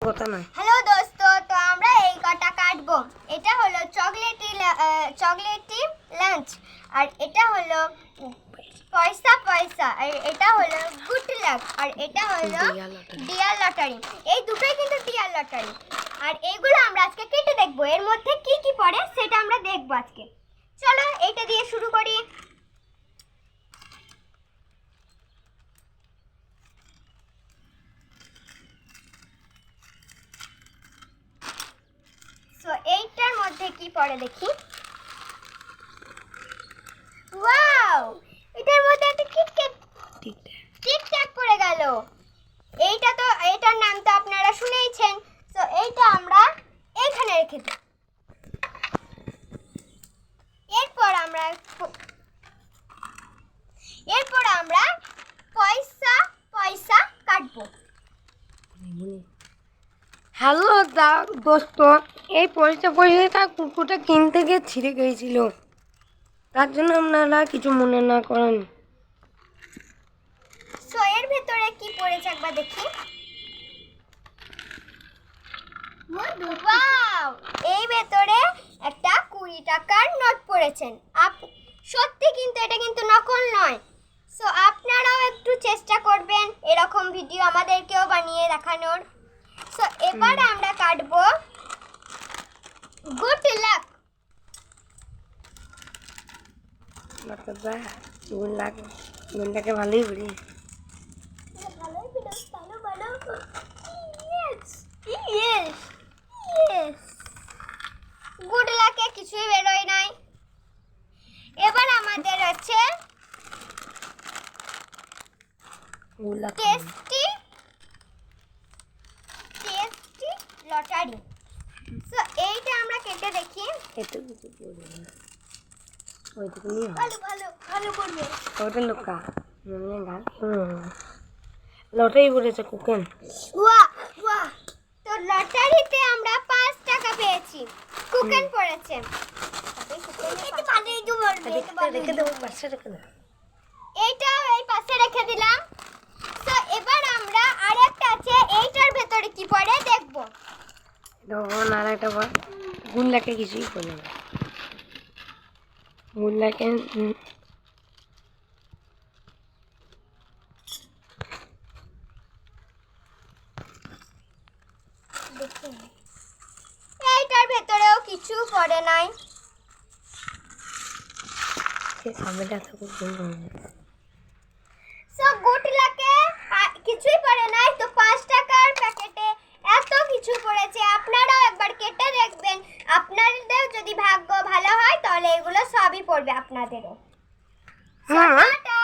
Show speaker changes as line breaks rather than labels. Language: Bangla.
হ্যালো দোস্ত তো আমরা এই কটা কাটবো। এটা হলো চকলেটি চকলেটি লাঞ্চ আর এটা হলো পয়সা পয়সা আর এটা হলো গুড লাক আর এটা হলো ডিয়ার লটারি। এই দুটোই কিন্তু ডিয়ার লটারি। আর এইগুলো আমরা আজকে কেটে দেখব। এর মধ্যে কি কি পড়ে সেটা আমরা দেখব আজকে চলো এইটা দিয়ে শুরু করি সো এইটার মধ্যে কি পড়ে দেখি? ওয়াও এটার মধ্যে একটা কিটক্যাট
ঠিক
পড়ে গেল। এইটা তো এটার নাম তো আপনারা শুনেইছেন। তো এইটা আমরা এইখানে রেখে দিই এরপর আমরা প- এরপর আমরা পয়সা পয়সা কাটবো
হ্যালো দা, দোস্ত, এই পয়সা পয়সাটা কুকুরটা কিনতে গিয়ে ছিঁড়ে গিয়েছিল। তার জন্য আপনারা কিছু মনে না করেন।
সো এর ভেতরে কি পড়েছে একবার দেখি। এই ভেতরে একটা কুড়ি টাকার নোট পড়েছেন। আপ, সত্যি কিন্তু এটা কিন্তু নকল নয়। সো আপনারাও একটু চেষ্টা করবেন এরকম ভিডিও আমাদেরকেও বানিয়ে দেখানোর। সো এবার আমরা কাটবো গুড লাক
ভালোই
ভালো ভালো ইয়েস ইয়েস ইয়েস গুড লাকে কিছুই বেরোয় নাই। এবার আমাদের আছে টেস্টি লটারি সো এইটা আমরা কেটে দেখি।
এত কিছু পড়বে না। ওইটুকুনি হয়
ভালো ভালো ভালো করবে
ওটা লোকা। মানে গান। লটাই বলেছে কুকেন।
ওয়া ওয়া। তো লটারিতে আমরা পাঁচ টাকা পেয়েছি। কুকেন পড়েছে। এইটা এই পাশে রেখে দিলাম তো এবার আমরা আরেকটা আছে এইটার ভেতরে কি পড়ে দেখব
তখন আর একটা বল। গুণ লাগে কিছুই করবে না। গুণ লাগে
এইটার ভেতরেও কিছু পড়ে নাই।
সামনেটা থাকুক গুণ করবে
সো গুড কিছুই পড়ে নাই তো পাঁচ টাকার পড়বে আপনাদেরও
হ্যাঁ
টাটা